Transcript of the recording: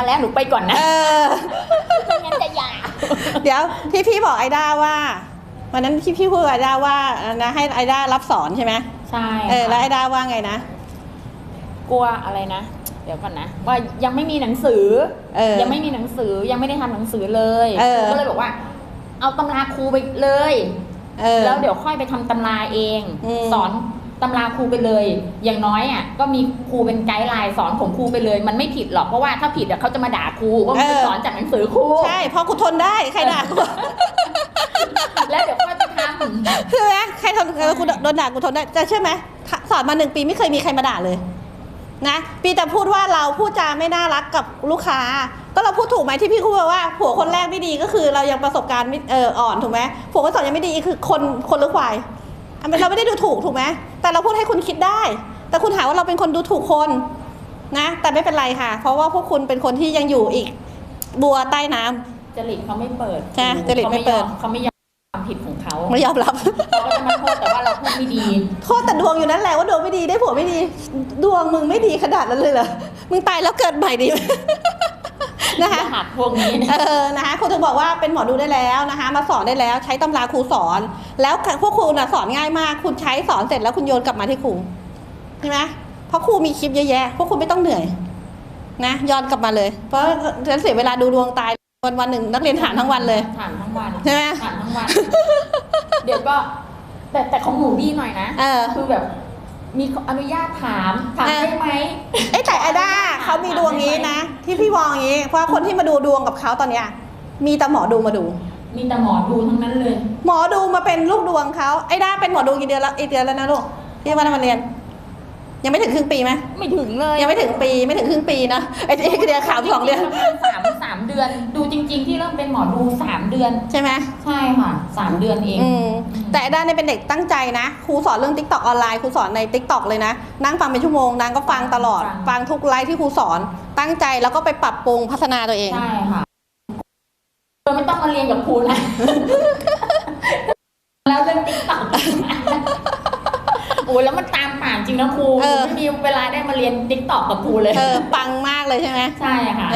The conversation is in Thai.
มาแล้วหนูไปก่อนนะเออไม่งั้นจะยาวเดี๋ยวที่พี่บอกไอด้าว่าวันนั้นที่พี่พูดกับไอด้าว่านะให้ไอด้ารับสอนใช่ไหมใช่เออแล้วไอค่ะด้าว่าไงนะกลัวอะไรนะเดี๋ยวก่อนนะว่ายังไม่มีหนังสือเออยังไม่มีหนังสือยังไม่ได้ทำหนังสือเลยเออก็เลยบอกว่า เอาตำราครูไปเลยเออแล้วเดี๋ยวค่อยไปทำตำราเองอืมสอน ตำราครูไปเลย อย่างน้อยอะก็มีครูเป็นไกด์ไลน์สอนของครูไปเลย มันไม่ผิดหรอกเพราะว่าถ้าผิดอะเขาจะมาด่าครูว่ามึงสอนจากหนังสือครูใช่เพราะกูทนได้ใครด่ากูแล้วเดี๋ยวค่อยไปทใช่ไหมใครทนเออกูโดนด่ากูทนได้แต่เชื่อไหมสอนมาหนึ่งปีไม่เคยมีใครมาด่าเลยนะปีแต่พูดว่าเราพูดจาไม่น่ารักกับลูกค้า ก็เราพูดถูกไหมที่พี่พูดว่าผัวคนแรกไม่ดีก็คือเรายังประสบการณ์ไม่เอออ่อนถูกไหมผัวคนสองยังไม่ดีคือคนคนหรือควายอันเป็นเราไม่ได้ดูถูกถูกไหม แต่เราพูดให้คุณคิดได้ แต่คุณหาว่าเราเป็นคนดูถูกคนนะ แต่ไม่เป็นไรค่ะ เพราะว่าพวกคุณเป็นคนที่ยังอยู่อีกบัวใต้น้ำำจริตเขาไม่เปิดใช่จริตไม่เปิดเขาไม่ยอมความผิดของเขาไม่ยอมรับเขาก็จะมาโทษแต่ว่าเราพูดไม่ดีโทษแต่ดวงอยู่นั่นแหละว่าดวงไม่ดีได้ผัวไม่ดี ดวงมึงไม่ดีขนาดนั้นเลยเหรอมึงตายแล้วเกิดใหม่ดีไหม นะคะรหัสพวกนี้นะเออนะคะครูถึงบอกว่าเป็นหมอดูได้แล้วนะคะ มาสอนได้แล้วใช้ตำราครูสอน แล้วพวกครูน่ะสอนง่ายมาก คุณใช้สอนเสร็จแล้วคุณโยนกลับมาที่ครูใช่ไหมเพราะครูมีคลิปเยอะแยะพวกคุณไม่ต้องเหนื่อยนะย้อนกลับมาเลย เพราะฉันเสียเวลาดูดวงตายวันวันๆหนึ่งนักเรียนถามทั้งวันเลยถามทั้งวันใช่ไหมถามทั้งวัน เดี๋ยวก็แต่แต่ของหนูดีหน่อยนะเออคือแบบ มีอนุญาตถามถามเออได้ไหม เอ้ยแต่ไอด้าเขามีดวงนี้นะ ที่พี่มองอย่างนี้เพราะคนที่มาดูดวงกับเขาตอนเนี้ยมีแต่หมอดูมาดู มีแต่หมอดูทั้งนั้นเลย หมอดูมาเป็นลูกดวงเขาไอ้ด้าเป็นหมอดูกี่เดือนแล้วอีกเดือนแล้วนะลูกที่มาทำเรียน ยังไม่ถึงครึ่งปีไหมไม่ถึงเลยยังไม่ถึงปีไม่ถึงครึ่งปีนะไอ้ไอ้เดือนข่าวสองเดือนจริงๆประมาณสามสามเดือน ดูจริง ๆ ที่เริ่มเป็นหมอดูสามเดือนใช่ไหมใช่ค่ะสามเดือนเองอืมแต่ไอ้ด้าเนี่ยเป็นเด็กตั้งใจนะครูสอนเรื่อง t ิ k t o k ออนไลน์ครูสอนใน t ิ k t o k เลยนะนั่งฟังเป็นชั่วโมงนางก็ฟังตลอดฟังทุกไลฟ์ที่ครูสอนตั้งใจแล้วก็ไปปรับปรุงพัฒนาตัวเองใช่ค่ะเธอไม่ต้องมาเรียนกับครูนะ แล้วเรื่องติ๊กต็อกโอ้ยแล้วมันตามป่า นจริงนะครูเออไม่มีเวลาได้มาเรียนติ๊กต็อกกับครูเลย เออ ปังมากเลยใช่ไหม ใช่ค่ะ